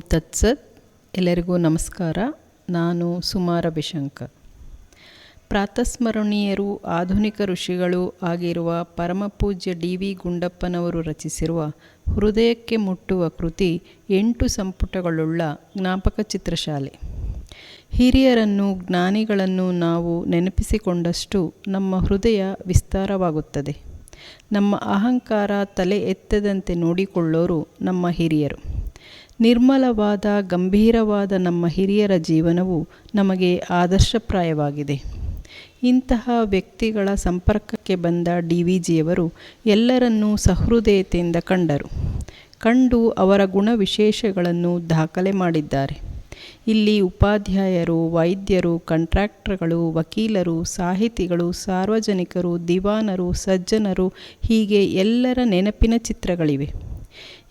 ತತ್ಸತ್. ಎಲ್ಲರಿಗೂ ನಮಸ್ಕಾರ. ನಾನು ಸುಮಾರ ಬಿಶಂಕರ್. ಪ್ರಾತಸ್ಮರಣೀಯರು, ಆಧುನಿಕ ಋಷಿಗಳು ಆಗಿರುವ ಪರಮಪೂಜ್ಯ ಡಿ ವಿ ಗುಂಡಪ್ಪನವರು ರಚಿಸಿರುವ ಹೃದಯಕ್ಕೆ ಮುಟ್ಟುವ ಕೃತಿ ಎಂಟು ಸಂಪುಟಗಳುಳ್ಳ ಜ್ಞಾಪಕ ಚಿತ್ರಶಾಲೆ. ಹಿರಿಯರನ್ನು, ಜ್ಞಾನಿಗಳನ್ನು ನಾವು ನೆನಪಿಸಿಕೊಂಡಷ್ಟು ನಮ್ಮ ಹೃದಯ ವಿಸ್ತಾರವಾಗುತ್ತದೆ. ನಮ್ಮ ಅಹಂಕಾರ ತಲೆ ಎತ್ತದಂತೆ ನೋಡಿಕೊಳ್ಳೋರು ನಮ್ಮ ಹಿರಿಯರು. ನಿರ್ಮಲವಾದ, ಗಂಭೀರವಾದ ನಮ್ಮ ಹಿರಿಯರ ಜೀವನವು ನಮಗೆ ಆದರ್ಶಪ್ರಾಯವಾಗಿದೆ. ಇಂತಹ ವ್ಯಕ್ತಿಗಳ ಸಂಪರ್ಕಕ್ಕೆ ಬಂದ ಡಿ ವಿ ಜಿಯವರು ಎಲ್ಲರನ್ನೂ ಸಹೃದಯತೆಯಿಂದ ಕಂಡರು. ಕಂಡು ಅವರ ಗುಣವಿಶೇಷಗಳನ್ನು ದಾಖಲೆ ಮಾಡಿದ್ದಾರೆ. ಇಲ್ಲಿ ಉಪಾಧ್ಯಾಯರು, ವೈದ್ಯರು, ಕಂಟ್ರಾಕ್ಟರ್ಗಳು, ವಕೀಲರು, ಸಾಹಿತಿಗಳು, ಸಾರ್ವಜನಿಕರು, ದಿವಾನರು, ಸಜ್ಜನರು ಹೀಗೆ ಎಲ್ಲರ ನೆನಪಿನ ಚಿತ್ರಗಳಿವೆ.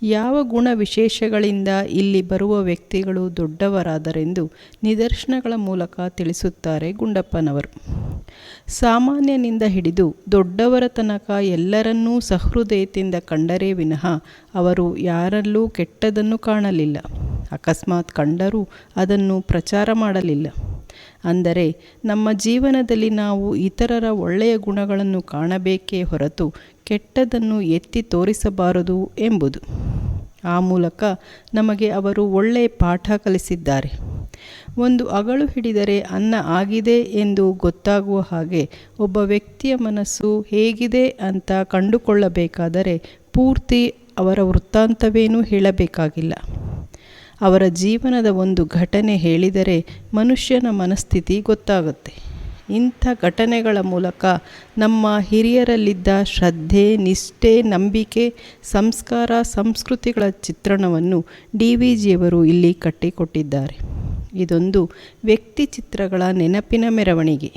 ಯಾವ ಗುಣ ವಿಶೇಷಗಳಿಂದ ಇಲ್ಲಿ ಬರುವ ವ್ಯಕ್ತಿಗಳು ದೊಡ್ಡವರಾದರೆಂದು ನಿದರ್ಶನಗಳ ಮೂಲಕ ತಿಳಿಸುತ್ತಾರೆ ಗುಂಡಪ್ಪನವರು. ಸಾಮಾನ್ಯನಿಂದ ಹಿಡಿದು ದೊಡ್ಡವರ ತನಕ ಎಲ್ಲರನ್ನೂ ಸಹೃದಯದಿಂದ ಕಂಡರೇ ವಿನಃ ಅವರು ಯಾರಲ್ಲೂ ಕೆಟ್ಟದನ್ನು ಕಾಣಲಿಲ್ಲ. ಅಕಸ್ಮಾತ್ ಕಂಡರೂ ಅದನ್ನು ಪ್ರಚಾರ ಮಾಡಲಿಲ್ಲ. ಅಂದರೆ ನಮ್ಮ ಜೀವನದಲ್ಲಿ ನಾವು ಇತರರ ಒಳ್ಳೆಯ ಗುಣಗಳನ್ನು ಕಾಣಬೇಕೇ ಹೊರತು ಕೆಟ್ಟದನ್ನು ಎತ್ತಿ ತೋರಿಸಬಾರದು ಎಂಬುದು. ಆ ಮೂಲಕ ನಮಗೆ ಅವರು ಒಳ್ಳೆಯ ಪಾಠ ಕಲಿಸಿದ್ದಾರೆ. ಒಂದು ಅಗಳು ಹಿಡಿದರೆ ಅನ್ನ ಆಗಿದೆ ಎಂದು ಗೊತ್ತಾಗುವ ಹಾಗೆ ಒಬ್ಬ ವ್ಯಕ್ತಿಯ ಮನಸ್ಸು ಹೇಗಿದೆ ಅಂತ ಕಂಡುಕೊಳ್ಳಬೇಕಾದರೆ ಪೂರ್ತಿ ಅವರ ವೃತ್ತಾಂತವೇನೂ ಹೇಳಬೇಕಾಗಿಲ್ಲ. ಅವರ ಜೀವನದ ಒಂದು ಘಟನೆ ಹೇಳಿದರೆ ಮನುಷ್ಯನ ಮನಸ್ಥಿತಿ ಗೊತ್ತಾಗುತ್ತೆ. ಇಂಥ ಘಟನೆಗಳ ಮೂಲಕ ನಮ್ಮ ಹಿರಿಯರಲ್ಲಿದ್ದ ಶ್ರದ್ಧೆ, ನಿಷ್ಠೆ, ನಂಬಿಕೆ, ಸಂಸ್ಕಾರ, ಸಂಸ್ಕೃತಿಗಳ ಚಿತ್ರಣವನ್ನು ಡಿ ವಿ ಜಿಯವರು ಇಲ್ಲಿ ಕಟ್ಟಿಕೊಟ್ಟಿದ್ದಾರೆ. ಇದೊಂದು ವ್ಯಕ್ತಿ ಚಿತ್ರಗಳ ನೆನಪಿನ ಮೆರವಣಿಗೆ.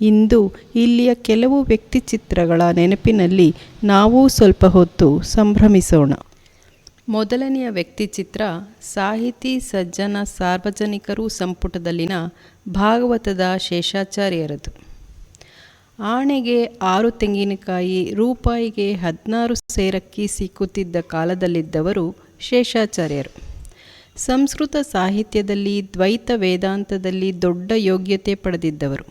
ಇಂದು ಇಲ್ಲಿಯ ಕೆಲವು ವ್ಯಕ್ತಿ ಚಿತ್ರಗಳ ನೆನಪಿನಲ್ಲಿ ನಾವೂ ಸ್ವಲ್ಪ ಹೊತ್ತು ಸಂಭ್ರಮಿಸೋಣ. ಮೊದಲನೆಯ ವ್ಯಕ್ತಿಚಿತ್ರ ಸಾಹಿತಿ ಸಜ್ಜನ ಸಾರ್ವಜನಿಕರು ಸಂಪುಟದಲ್ಲಿನ ಭಾಗವತದ ಶೇಷಾಚಾರ್ಯರದು. ಆಣೆಗೆ ಆರು ತೆಂಗಿನಕಾಯಿ, ರೂಪಾಯಿಗೆ ಹದಿನಾರು ಸೇರಕ್ಕಿ ಸಿಕ್ಕುತ್ತಿದ್ದ ಕಾಲದಲ್ಲಿದ್ದವರು ಶೇಷಾಚಾರ್ಯರು. ಸಂಸ್ಕೃತ ಸಾಹಿತ್ಯದಲ್ಲಿ ದ್ವೈತ ವೇದಾಂತದಲ್ಲಿ ದೊಡ್ಡ ಯೋಗ್ಯತೆ ಪಡೆದಿದ್ದವರು.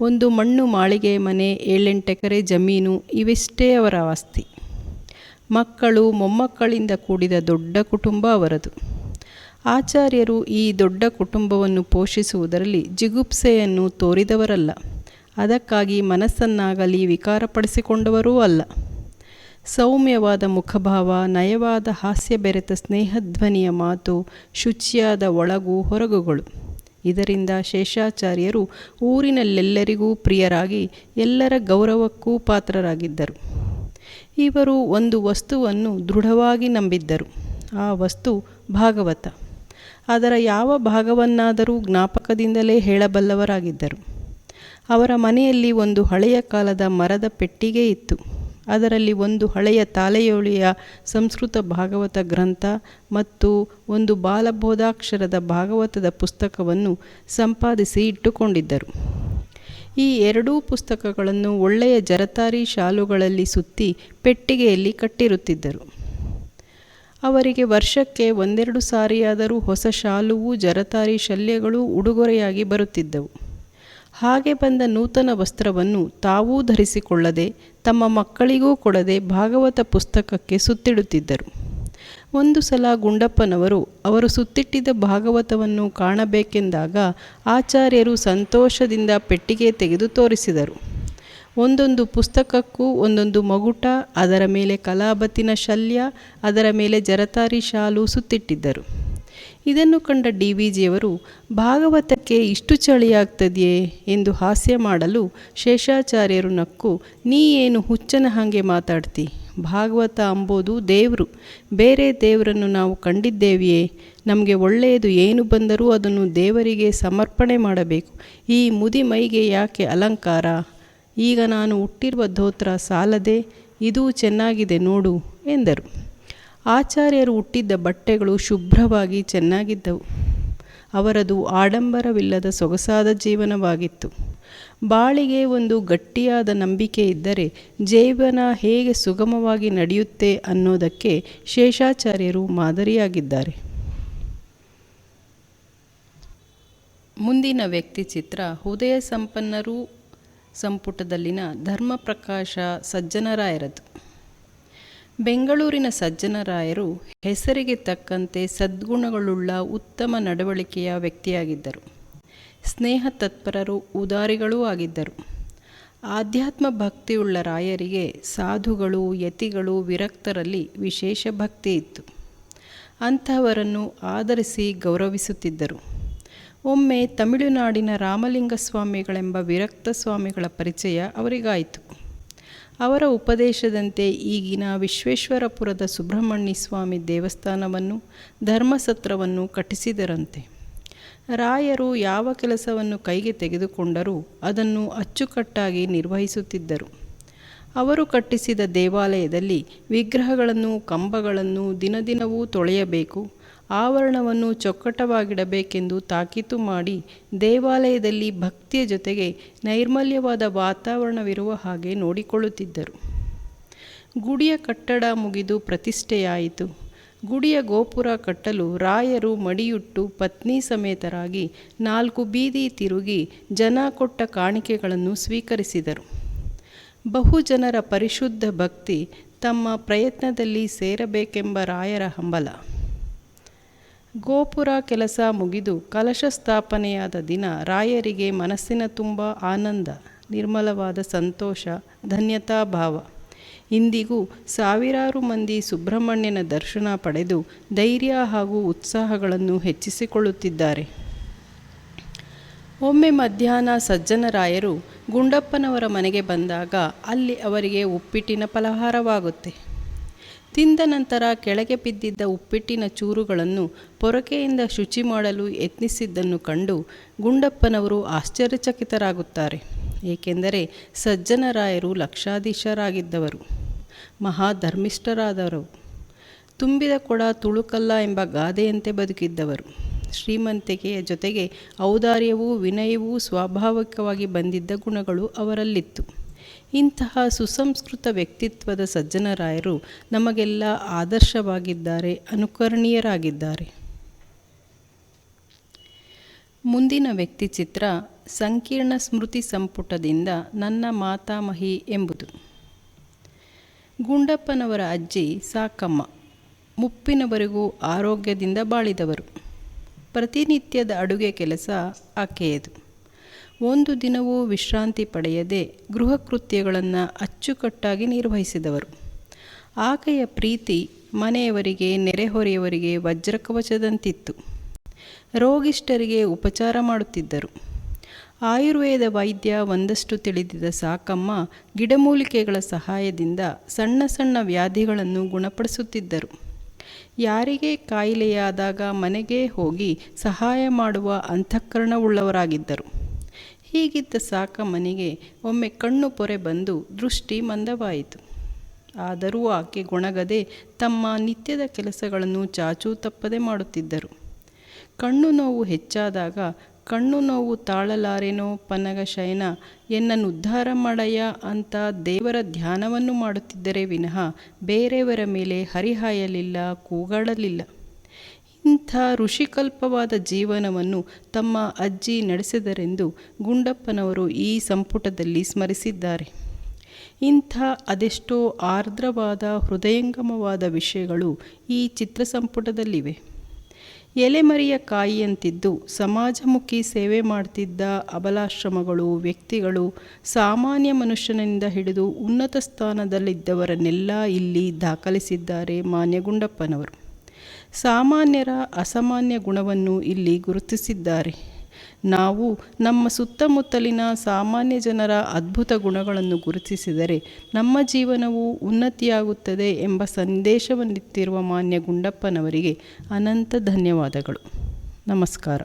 ಒಂದು ಮಣ್ಣು, ಮಾಳಿಗೆ ಮನೆ ಏಳೆಂಟೆಕರೆ ಜಮೀನು, ಇವಿಷ್ಟೇ ಅವರ ಆಸ್ತಿ. ಮಕ್ಕಳು ಮೊಮ್ಮಕ್ಕಳಿಂದ ಕೂಡಿದ ದೊಡ್ಡ ಕುಟುಂಬ ಅವರದು. ಆಚಾರ್ಯರು ಈ ದೊಡ್ಡ ಕುಟುಂಬವನ್ನು ಪೋಷಿಸುವುದರಲ್ಲಿ ಜಿಗುಪ್ಸೆಯನ್ನು ತೋರಿದವರಲ್ಲ. ಅದಕ್ಕಾಗಿ ಮನಸ್ಸನ್ನಾಗಲಿ ವಿಕಾರಪಡಿಸಿಕೊಂಡವರೂ ಅಲ್ಲ. ಸೌಮ್ಯವಾದ ಮುಖಭಾವ, ನಯವಾದ ಹಾಸ್ಯ ಬೆರೆತ ಸ್ನೇಹಧ್ವನಿಯ ಮಾತು, ಶುಚಿಯಾದ ಒಳಗು, ಹೊರಗುಗಳು. ಇದರಿಂದ ಶೇಷಾಚಾರ್ಯರು ಊರಿನಲ್ಲೆಲ್ಲರಿಗೂ ಪ್ರಿಯರಾಗಿ ಎಲ್ಲರ ಗೌರವಕ್ಕೂ ಪಾತ್ರರಾಗಿದ್ದರು. ಇವರು ಒಂದು ವಸ್ತುವನ್ನು ದೃಢವಾಗಿ ನಂಬಿದ್ದರು. ಆ ವಸ್ತು ಭಾಗವತ. ಅದರ ಯಾವ ಭಾಗವನ್ನಾದರೂ ಜ್ಞಾಪಕದಿಂದಲೇ ಹೇಳಬಲ್ಲವರಾಗಿದ್ದರು. ಅವರ ಮನೆಯಲ್ಲಿ ಒಂದು ಹಳೆಯ ಕಾಲದ ಮರದ ಪೆಟ್ಟಿಗೆ ಇತ್ತು. ಅದರಲ್ಲಿ ಒಂದು ಹಳೆಯ ತಾಲೆಯೋಳಿಯ ಸಂಸ್ಕೃತ ಭಾಗವತ ಗ್ರಂಥ ಮತ್ತು ಒಂದು ಬಾಲಬೋಧಾಕ್ಷರದ ಭಾಗವತದ ಪುಸ್ತಕವನ್ನು ಸಂಪಾದಿಸಿ ಇಟ್ಟುಕೊಂಡಿದ್ದರು. ಈ ಎರಡೂ ಪುಸ್ತಕಗಳನ್ನು ಒಳ್ಳೆಯ ಜರತಾರಿ ಶಾಲುಗಳಲ್ಲಿ ಸುತ್ತಿ ಪೆಟ್ಟಿಗೆಯಲ್ಲಿ ಕಟ್ಟಿರುತ್ತಿದ್ದರು. ಅವರಿಗೆ ವರ್ಷಕ್ಕೆ ಒಂದೆರಡು ಸಾರಿಯಾದರೂ ಹೊಸ ಶಾಲುವು ಜರತಾರಿ ಶಲ್ಯಗಳು ಉಡುಗೊರೆಯಾಗಿ ಬರುತ್ತಿದ್ದವು. ಹಾಗೆ ಬಂದ ನೂತನ ವಸ್ತ್ರವನ್ನು ತಾವೂ ಧರಿಸಿಕೊಳ್ಳದೆ ತಮ್ಮ ಮಕ್ಕಳಿಗೂ ಕೊಡದೆ ಭಾಗವತ ಪುಸ್ತಕಕ್ಕೆ ಸುತ್ತಿಡುತ್ತಿದ್ದರು. ಒಂದು ಸಲ ಗುಂಡಪ್ಪನವರು ಅವರು ಸುತ್ತಿಟ್ಟಿದ್ದ ಭಾಗವತವನ್ನು ಕಾಣಬೇಕೆಂದಾಗ ಆಚಾರ್ಯರು ಸಂತೋಷದಿಂದ ಪೆಟ್ಟಿಗೆ ತೆಗೆದು ತೋರಿಸಿದರು. ಒಂದೊಂದು ಪುಸ್ತಕಕ್ಕೂ ಒಂದೊಂದು ಮಗುಟ, ಅದರ ಮೇಲೆ ಕಲಾಬತ್ತಿನ ಶಲ್ಯ, ಅದರ ಮೇಲೆ ಜರತಾರಿ ಶಾಲು ಸುತ್ತಿಟ್ಟಿದ್ದರು. ಇದನ್ನು ಕಂಡ ಡಿ ವಿ ಜಿಯವರು ಭಾಗವತಕ್ಕೆ ಇಷ್ಟು ಚಳಿಯಾಗ್ತದೆಯೇ ಎಂದು ಹಾಸ್ಯ ಮಾಡಲು ಶೇಷಾಚಾರ್ಯರು ನಕ್ಕು, ನೀ ಏನು ಹುಚ್ಚನ ಹಾಗೆ ಮಾತಾಡ್ತಿ? ಭಾಗವತ ಅಂಬೋದು ದೇವರು. ಬೇರೆ ದೇವರನ್ನು ನಾವು ಕಂಡಿದ್ದೇವೆಯೇ? ನಮಗೆ ಒಳ್ಳೆಯದು ಏನು ಬಂದರೂ ಅದನ್ನು ದೇವರಿಗೆ ಸಮರ್ಪಣೆ ಮಾಡಬೇಕು. ಈ ಮುದಿ ಮೈಗೆ ಯಾಕೆ ಅಲಂಕಾರ? ಈಗ ನಾನು ಹುಟ್ಟಿರುವ ಧೋತ್ರ ಸಾಲದೆ, ಇದೂ ಚೆನ್ನಾಗಿದೆ ನೋಡು ಎಂದರು. ಆಚಾರ್ಯರು ಹುಟ್ಟಿದ್ದ ಬಟ್ಟೆಗಳು ಶುಭ್ರವಾಗಿ ಚೆನ್ನಾಗಿದ್ದವು. ಅವರದು ಆಡಂಬರವಿಲ್ಲದ ಸೊಗಸಾದ ಜೀವನವಾಗಿತ್ತು. ಬಾಳಿಗೆ ಒಂದು ಗಟ್ಟಿಯಾದ ನಂಬಿಕೆ ಇದ್ದರೆ ಜೀವನ ಹೇಗೆ ಸುಗಮವಾಗಿ ನಡೆಯುತ್ತೆ ಅನ್ನೋದಕ್ಕೆ ಶೇಷಾಚಾರ್ಯರು ಮಾದರಿಯಾಗಿದ್ದಾರೆ. ಮುಂದಿನ ವ್ಯಕ್ತಿ ಚಿತ್ರ, ಹೃದಯ ಸಂಪನ್ನರು ಸಂಪುಟದಲ್ಲಿನ ಧರ್ಮಪ್ರಕಾಶ ಸಜ್ಜನರಾಯರದು. ಬೆಂಗಳೂರಿನ ಸಜ್ಜನರಾಯರು ಹೆಸರಿಗೆ ತಕ್ಕಂತೆ ಸದ್ಗುಣಗಳುಳ್ಳ ಉತ್ತಮ ನಡವಳಿಕೆಯ ವ್ಯಕ್ತಿಯಾಗಿದ್ದರು. ಸ್ನೇಹ ತತ್ಪರರು ಉದಾರಿಗಳೂ ಆಗಿದ್ದರು. ಆಧ್ಯಾತ್ಮ ಭಕ್ತಿಯುಳ್ಳ ರಾಯರಿಗೆ ಸಾಧುಗಳು, ಯತಿಗಳು, ವಿರಕ್ತರಲ್ಲಿ ವಿಶೇಷ ಭಕ್ತಿ ಇತ್ತು. ಅಂತಹವರನ್ನು ಆಧರಿಸಿ ಗೌರವಿಸುತ್ತಿದ್ದರು. ಒಮ್ಮೆ ತಮಿಳುನಾಡಿನ ರಾಮಲಿಂಗ ಸ್ವಾಮಿಗಳೆಂಬ ವಿರಕ್ತ ಸ್ವಾಮಿಗಳ ಪರಿಚಯ ಅವರಿಗಾಯಿತು. ಅವರ ಉಪದೇಶದಂತೆ ಈಗಿನ ವಿಶ್ವೇಶ್ವರಪುರದ ಸುಬ್ರಹ್ಮಣ್ಯ ಸ್ವಾಮಿ ದೇವಸ್ಥಾನವನ್ನು ಧರ್ಮಸತ್ರವನ್ನು ಕಟ್ಟಿಸಿದರಂತೆ. ರಾಯರು ಯಾವ ಕೆಲಸವನ್ನು ಕೈಗೆ ತೆಗೆದುಕೊಂಡರೂ ಅದನ್ನು ಅಚ್ಚುಕಟ್ಟಾಗಿ ನಿರ್ವಹಿಸುತ್ತಿದ್ದರು. ಅವರು ಕಟ್ಟಿಸಿದ ದೇವಾಲಯದಲ್ಲಿ ವಿಗ್ರಹಗಳನ್ನು, ಕಂಬಗಳನ್ನು ದಿನದಿನವೂ ತೊಳೆಯಬೇಕು, ಆವರಣವನ್ನು ಚೊಕ್ಕಟವಾಗಿಡಬೇಕೆಂದು ತಾಕೀತು ಮಾಡಿ ದೇವಾಲಯದಲ್ಲಿ ಭಕ್ತಿಯ ಜೊತೆಗೆ ನೈರ್ಮಲ್ಯವಾದ ವಾತಾವರಣವಿರುವ ಹಾಗೆ ನೋಡಿಕೊಳ್ಳುತ್ತಿದ್ದರು. ಗುಡಿಯ ಕಟ್ಟಡ ಮುಗಿದು ಪ್ರತಿಷ್ಠೆಯಾಯಿತು. ಗುಡಿಯ ಗೋಪುರ ಕಟ್ಟಲು ರಾಯರು ಮಡಿಯುಟ್ಟು ಪತ್ನಿ ಸಮೇತರಾಗಿ ನಾಲ್ಕು ಬೀದಿ ತಿರುಗಿ ಜನ ಕೊಟ್ಟ ಕಾಣಿಕೆಗಳನ್ನು ಸ್ವೀಕರಿಸಿದರು. ಬಹುಜನರ ಪರಿಶುದ್ಧ ಭಕ್ತಿ ತಮ್ಮ ಪ್ರಯತ್ನದಲ್ಲಿ ಸೇರಬೇಕೆಂಬ ರಾಯರ ಹಂಬಲ. ಗೋಪುರ ಕೆಲಸ ಮುಗಿದು ಕಲಶ ಸ್ಥಾಪನೆಯಾದ ದಿನ ರಾಯರಿಗೆ ಮನಸ್ಸಿನ ತುಂಬ ಆನಂದ, ನಿರ್ಮಲವಾದ ಸಂತೋಷ, ಧನ್ಯತಾ ಭಾವ. ಇಂದಿಗೂ ಸಾವಿರಾರು ಮಂದಿ ಸುಬ್ರಹ್ಮಣ್ಯನ ದರ್ಶನ ಪಡೆದು ಧೈರ್ಯ ಹಾಗೂ ಉತ್ಸಾಹಗಳನ್ನು ಹೆಚ್ಚಿಸಿಕೊಳ್ಳುತ್ತಿದ್ದಾರೆ. ಒಮ್ಮೆ ಮಧ್ಯಾಹ್ನ ಸಜ್ಜನರಾಯರು ಗುಂಡಪ್ಪನವರ ಮನೆಗೆ ಬಂದಾಗ ಅಲ್ಲಿ ಅವರಿಗೆ ಉಪ್ಪಿಟ್ಟಿನ ಫಲಹಾರವಾಗುತ್ತೆ. ತಿಂದ ನಂತರ ಕೆಳಗೆ ಬಿದ್ದಿದ್ದ ಉಪ್ಪಿಟ್ಟಿನ ಚೂರುಗಳನ್ನು ಪೊರಕೆಯಿಂದ ಶುಚಿ ಮಾಡಲು ಯತ್ನಿಸಿದ್ದನ್ನು ಕಂಡು ಗುಂಡಪ್ಪನವರು ಆಶ್ಚರ್ಯಚಕಿತರಾಗುತ್ತಾರೆ. ಏಕೆಂದರೆ ಸಜ್ಜನರಾಯರು ಲಕ್ಷಾಧೀಶರಾಗಿದ್ದವರು, ಮಹಾಧರ್ಮಿಷ್ಠರಾದವರು. ತುಂಬಿದ ಕೊಡ ತುಳುಕಲ್ಲ ಎಂಬ ಗಾದೆಯಂತೆ ಬದುಕಿದ್ದವರು. ಶ್ರೀಮಂತಿಕೆಯ ಜೊತೆಗೆ ಔದಾರ್ಯವೂ ವಿನಯವೂ ಸ್ವಾಭಾವಿಕವಾಗಿ ಬಂದಿದ್ದ ಗುಣಗಳು ಅವರಲ್ಲಿತ್ತು. ಇಂತಹ ಸುಸಂಸ್ಕೃತ ವ್ಯಕ್ತಿತ್ವದ ಸಜ್ಜನರಾಯರು ನಮಗೆಲ್ಲ ಆದರ್ಶವಾಗಿದ್ದಾರೆ, ಅನುಕರಣೀಯರಾಗಿದ್ದಾರೆ. ಮುಂದಿನ ವ್ಯಕ್ತಿ ಚಿತ್ರ ಸಂಕೀರ್ಣ ಸ್ಮೃತಿ ಸಂಪುಟದಿಂದ ನನ್ನ ಮಾತಾಮಹಿ ಎಂಬುದು. ಗುಂಡಪ್ಪನವರ ಅಜ್ಜಿ ಸಾಕಮ್ಮ ಮುಪ್ಪಿನವರೆಗೂ ಆರೋಗ್ಯದಿಂದ ಬಾಳಿದವರು. ಪ್ರತಿನಿತ್ಯದ ಅಡುಗೆ ಕೆಲಸ ಆಕೆಯದು. ಒಂದು ದಿನವೂ ವಿಶ್ರಾಂತಿ ಪಡೆಯದೆ ಗೃಹ ಕೃತ್ಯಗಳನ್ನು ಅಚ್ಚುಕಟ್ಟಾಗಿ ನಿರ್ವಹಿಸಿದವರು. ಆಕೆಯ ಪ್ರೀತಿ ಮನೆಯವರಿಗೆ, ನೆರೆಹೊರೆಯವರಿಗೆ ವಜ್ರಕವಚದಂತಿತ್ತು. ರೋಗಿಷ್ಠರಿಗೆ ಉಪಚಾರ ಮಾಡುತ್ತಿದ್ದರು. ಆಯುರ್ವೇದ ವೈದ್ಯ ಒಂದಷ್ಟು ತಿಳಿದಿದ್ದ ಸಾಕಮ್ಮ ಗಿಡಮೂಲಿಕೆಗಳ ಸಹಾಯದಿಂದ ಸಣ್ಣ ಸಣ್ಣ ವ್ಯಾಧಿಗಳನ್ನು ಗುಣಪಡಿಸುತ್ತಿದ್ದರು. ಯಾರಿಗೆ ಕಾಯಿಲೆಯಾದಾಗ ಮನೆಗೆ ಹೋಗಿ ಸಹಾಯ ಮಾಡುವ ಅಂತಃಕರಣವುಳ್ಳವರಾಗಿದ್ದರು. ಹೀಗಿದ್ದ ಸಾಕಮ್ಮನಿಗೆ ಒಮ್ಮೆ ಕಣ್ಣು ಪೊರೆ ಬಂದು ದೃಷ್ಟಿ ಮಂದವಾಯಿತು. ಆದರೂ ಆಕೆ ಗುಣಗದೆ ತಮ್ಮ ನಿತ್ಯದ ಕೆಲಸಗಳನ್ನು ಚಾಚೂ ತಪ್ಪದೆ ಮಾಡುತ್ತಿದ್ದರು. ಕಣ್ಣು ನೋವು ಹೆಚ್ಚಾದಾಗ ಕಣ್ಣು ನೋವು ತಾಳಲಾರೆನೋ ಪನಗ ಶಯನ, ಎನ್ನನ್ನು ಉದ್ಧಾರ ಮಾಡಯ್ಯ ಅಂತ ದೇವರ ಧ್ಯಾನವನ್ನು ಮಾಡುತ್ತಿದ್ದರೆ ವಿನಃ ಬೇರೆಯವರ ಮೇಲೆ ಹರಿಹಾಯಲಿಲ್ಲ, ಕೂಗಾಡಲಿಲ್ಲ. ಇಂಥ ಋಷಿಕಲ್ಪವಾದ ಜೀವನವನ್ನು ತಮ್ಮ ಅಜ್ಜಿ ನಡೆಸಿದರೆಂದು ಗುಂಡಪ್ಪನವರು ಈ ಸಂಪುಟದಲ್ಲಿ ಸ್ಮರಿಸಿದ್ದಾರೆ. ಇಂಥ ಅದೆಷ್ಟೋ ಆರ್ದ್ರವಾದ ಹೃದಯಂಗಮವಾದ ವಿಷಯಗಳು ಈ ಚಿತ್ರ ಸಂಪುಟದಲ್ಲಿವೆ ಎಲೆಮರಿಯ ಕಾಯಿಯಂತಿದ್ದು ಸಮಾಜಮುಖಿ ಸೇವೆ ಮಾಡ್ತಿದ್ದ ಅಬಲಾಶ್ರಮಗಳು, ವ್ಯಕ್ತಿಗಳು ಸಾಮಾನ್ಯ ಮನುಷ್ಯನಿಂದ ಹಿಡಿದು ಉನ್ನತ ಸ್ಥಾನದಲ್ಲಿದ್ದವರನ್ನೆಲ್ಲ ಇಲ್ಲಿ ದಾಖಲಿಸಿದ್ದಾರೆ ಮಾನ್ಯ ಗುಂಡಪ್ಪನವರು ಸಾಮಾನ್ಯರ ಅಸಾಮಾನ್ಯ ಗುಣವನ್ನು ಇಲ್ಲಿ ಗುರುತಿಸಿದ್ದಾರೆ. ನಾವು ನಮ್ಮ ಸುತ್ತಮುತ್ತಲಿನ ಸಾಮಾನ್ಯ ಜನರ ಅದ್ಭುತ ಗುಣಗಳನ್ನು ಗುರುತಿಸಿದರೆ ನಮ್ಮ ಜೀವನವು ಉನ್ನತಿಯಾಗುತ್ತದೆ ಎಂಬ ಸಂದೇಶವನ್ನಿತ್ತಿರುವ ಮಾನ್ಯ ಗುಂಡಪ್ಪನವರಿಗೆ ಅನಂತ ಧನ್ಯವಾದಗಳು. ನಮಸ್ಕಾರ.